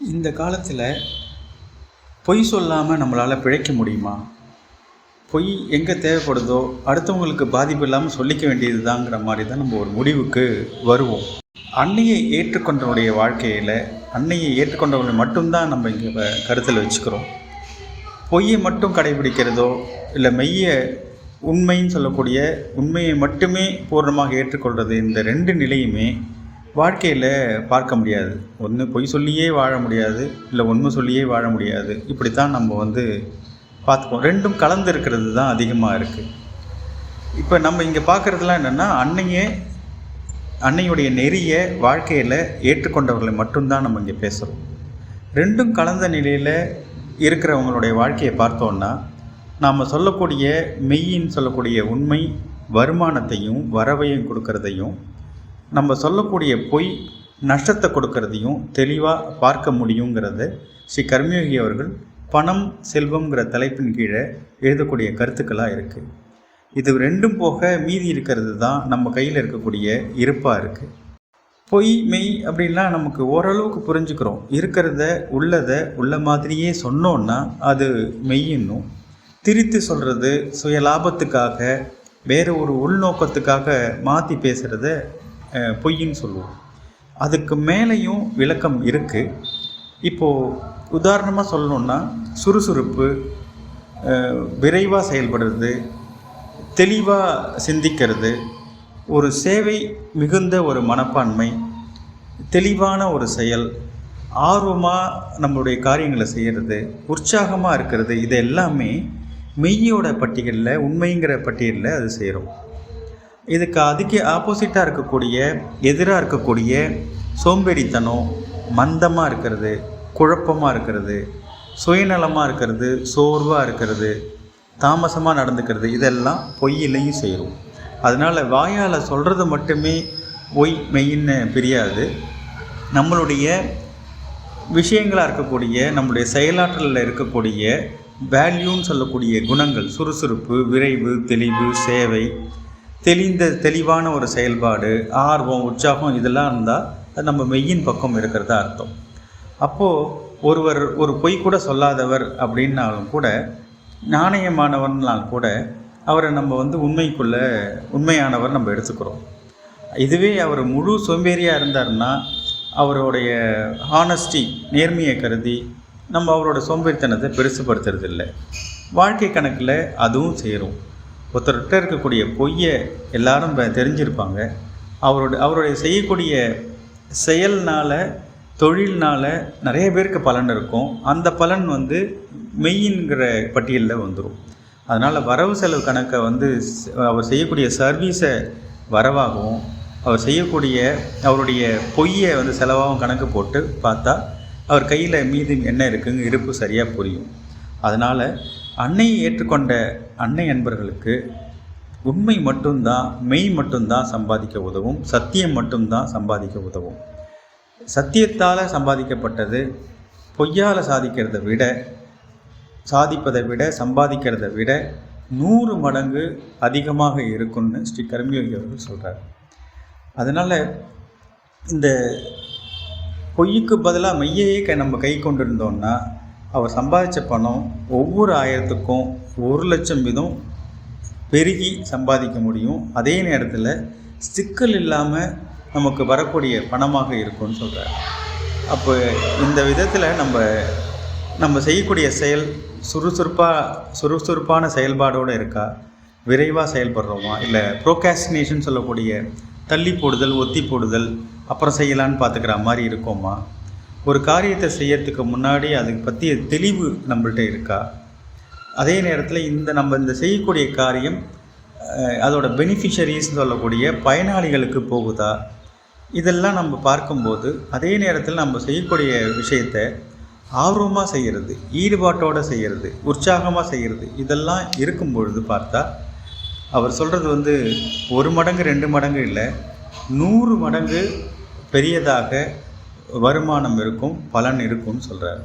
இந்த காலத்தில் பொய் சொல்லாமல் நம்மளால் பிழைக்க முடியுமா? பொய் எங்கே தேவைப்படுதோ அடுத்தவங்களுக்கு பாதிப்பு இல்லாமல் சொல்லிக்க வேண்டியது தாங்கிற மாதிரி தான் நம்ம ஒரு முடிவுக்கு வருவோம். அன்னையை ஏற்றுக்கொண்டவனுடைய வாழ்க்கையில் அன்னையை ஏற்றுக்கொண்டவனை மட்டும்தான் நம்ம இங்கே கருத்தில் வச்சுக்கிறோம். பொய்யை மட்டும் கடைபிடிக்கிறதோ இல்லை மெய்ய உண்மைன்னு சொல்லக்கூடிய உண்மையை மட்டுமே பூர்ணமாக ஏற்றுக்கொள்வது இந்த ரெண்டு நிலையுமே வாழ்க்கையில் பார்க்க முடியாது. ஒன்று பொய் சொல்லியே வாழ முடியாது இல்லை உண்மை சொல்லியே வாழ முடியாது. இப்படி தான் நம்ம வந்து பார்த்துக்குவோம் ரெண்டும் கலந்து இருக்கிறது தான் அதிகமாக இருக்குது இப்போ நம்ம இங்கே பார்க்குறதுலாம் என்னென்னா அன்னையே அன்னையுடைய நெறிய வாழ்க்கையில் ஏற்றுக்கொண்டவர்களை மட்டும்தான் நம்ம இங்கே பேசுகிறோம் ரெண்டும் கலந்த நிலையில் இருக்கிறவங்களுடைய வாழ்க்கையை பார்த்தோன்னா நாம் சொல்லக்கூடிய மெய்யின்னு சொல்லக்கூடிய உண்மை வருமானத்தையும் வரவையும் கொடுக்கறதையும் நம்ம சொல்லக்கூடிய பொய் நஷ்டத்தை கொடுக்கறதையும் தெளிவாக பார்க்க முடியுங்கிறத ஸ்ரீ கர்மயோகி அவர்கள் பணம் செல்வம்ங்கிற தலைப்பின் கீழே எழுதக்கூடிய கருத்துக்களாக இருக்குது இது ரெண்டும் போக மீதி இருக்கிறது தான் நம்ம கையில் இருக்கக்கூடிய இருப்பாக இருக்குது பொய் மெய் அப்படின்லாம் நமக்கு ஓரளவுக்கு புரிஞ்சுக்கிறோம். இருக்கிறத உள்ளதை உள்ள மாதிரியே சொன்னோன்னா அது மெய்யின்னும். திரித்து சொல்கிறது சுய லாபத்துக்காக வேறு ஒரு உள்நோக்கத்துக்காக மாற்றி பேசுகிறத பொய்ன்னு சொல்லுவோம். அதுக்கு மேலேயும் விளக்கம் இருக்குது இப்போது உதாரணமாக சொல்லணுன்னா சுறுசுறுப்பு விரைவாக செயல்படுறது தெளிவாக சிந்திக்கிறது ஒரு சேவை மிகுந்த ஒரு மனப்பான்மை தெளிவான ஒரு செயல் ஆர்வமாக நம்மளுடைய காரியங்களை செய்கிறது உற்சாகமாக இருக்கிறது இது எல்லாமே மெய்யோட பட்டியலில் உண்மைங்கிற பட்டியலில் அது சேரும். இதுக்கு அதுக்கு ஆப்போசிட்டாக இருக்கக்கூடிய எதிராக இருக்கக்கூடிய சோம்பேறித்தனம் மந்தமாக இருக்கிறது குழப்பமாக இருக்கிறது சுயநலமாக இருக்கிறது சோர்வாக இருக்கிறது தாமசமாக நடந்துக்கிறது இதெல்லாம் பொய்யிலையும் செய்கிறோம் அதனால் வாயால் சொல்கிறது மட்டுமே பொய் மெயின்னு பிரியாது. நம்மளுடைய விஷயங்களாக இருக்கக்கூடிய நம்மளுடைய செயலாற்றலில் இருக்கக்கூடிய வேல்யூன்னு சொல்லக்கூடிய குணங்கள் சுறுசுறுப்பு விரைவு தெளிவு சேவை தெளிந்த தெளிவான ஒரு செயல்பாடு ஆர்வம் உற்சாகம் இதெல்லாம் இருந்தால் அது நம்ம மெய்யின் பக்கம் இருக்கிறதா அர்த்தம். அப்போது ஒருவர் ஒரு பொய் கூட சொல்லாதவர் அப்படின்னாலும் கூட நாணயமானவர்னால் கூட அவரை நம்ம வந்து உண்மைக்குள்ளே உண்மையானவர் நம்ம எடுத்துக்கிறோம். இதுவே அவர் முழு சோம்பேறியாக இருந்தாருன்னா அவருடைய ஹானஸ்டி நேர்மையை கருதி நம்ம அவரோட சோம்பேறித்தனத்தை பெருசுப்படுத்துறதில்லை வாழ்க்கை கணக்கில் அதுவும் சேரும். ஒருத்தர்கிட்ட இருக்கக்கூடிய பொய்யை எல்லாரும் தெரிஞ்சிருப்பாங்க. அவரோட அவருடைய செய்யக்கூடிய செயல்னால் தொழில்னால் நிறைய பேருக்கு பலன் இருக்கும். அந்த பலன் வந்து மெய்யின்கிற பட்டியலில் வந்துடும் அதனால் வரவு செலவு கணக்கை வந்து அவர் செய்யக்கூடிய சர்வீஸை வரவாகவும் அவர் செய்யக்கூடிய அவருடைய பொய்யை வந்து செலவாகவும் கணக்கு போட்டு பார்த்தா அவர் கையில் மீதி என்ன இருக்குங்க இருப்பு சரியாக புரியும். அதனால் அன்னையை ஏற்றுக்கொண்ட அன்னை அன்பர்களுக்கு உண்மை மட்டும்தான் மெய் மட்டும்தான் சம்பாதிக்க உதவும் சத்தியம் மட்டும்தான் சம்பாதிக்க உதவும். சத்தியத்தால் சம்பாதிக்கப்பட்டது பொய்யால் சாதிக்கிறதை விட சாதிப்பதை விட சம்பாதிக்கிறதை விட நூறு மடங்கு அதிகமாக இருக்கும்னு ஸ்ரீ கர்மயோகி அவர்கள் சொல்கிறார் அதனால் இந்த பொய்யுக்கு பதிலாக மெய்யையே க நம்ம கை கொண்டு இருந்தோம்னா அவர் சம்பாதிச்ச பணம் ஒவ்வொரு ஆயிரத்துக்கும் ஒரு லட்சம் வீதம் பெருகி சம்பாதிக்க முடியும். அதே நேரத்தில் சிக்கல் இல்லாமல் நமக்கு வரக்கூடிய பணமாக இருக்கும்னு சொல்கிறார் அப்போ இந்த விதத்தில் நம்ம நம்ம செய்யக்கூடிய செயல் சுறுசுறுப்பாக சுறுசுறுப்பான செயல்பாடோடு இருக்கா? விரைவாக செயல்படுறோமா? இல்லை ப்ரோகாஸ்டினேஷன் சொல்லக்கூடிய தள்ளி போடுதல் ஒத்தி போடுதல் அப்புறம் செய்யலான்னு பார்த்துக்கிற மாதிரி இருக்கோமா? ஒரு காரியத்தை செய்யறதுக்கு முன்னாடி அதுக்கு பற்றிய தெளிவு நம்மள்கிட்ட இருக்கா? அதே நேரத்தில் இந்த நம்ம இந்த செய்யக்கூடிய காரியம் அதோட பெனிஃபிஷரிஸ் சொல்லக்கூடிய பயனாளிகளுக்கு போகுதா? இதெல்லாம் நம்ம பார்க்கும்போது அதே நேரத்தில் நம்ம செய்யக்கூடிய விஷயத்தை ஆர்வமாக செய்கிறது ஈடுபாட்டோடு செய்கிறது உற்சாகமாக செய்கிறது இதெல்லாம் இருக்கும் பொழுது பார்த்தா அவர் சொல்கிறது வந்து ஒரு மடங்கு ரெண்டு மடங்கு இல்லை நூறு மடங்கு பெரியதாக வருமானம் இருக்கும் பலன் இருக்கும்னு சொல்கிறார்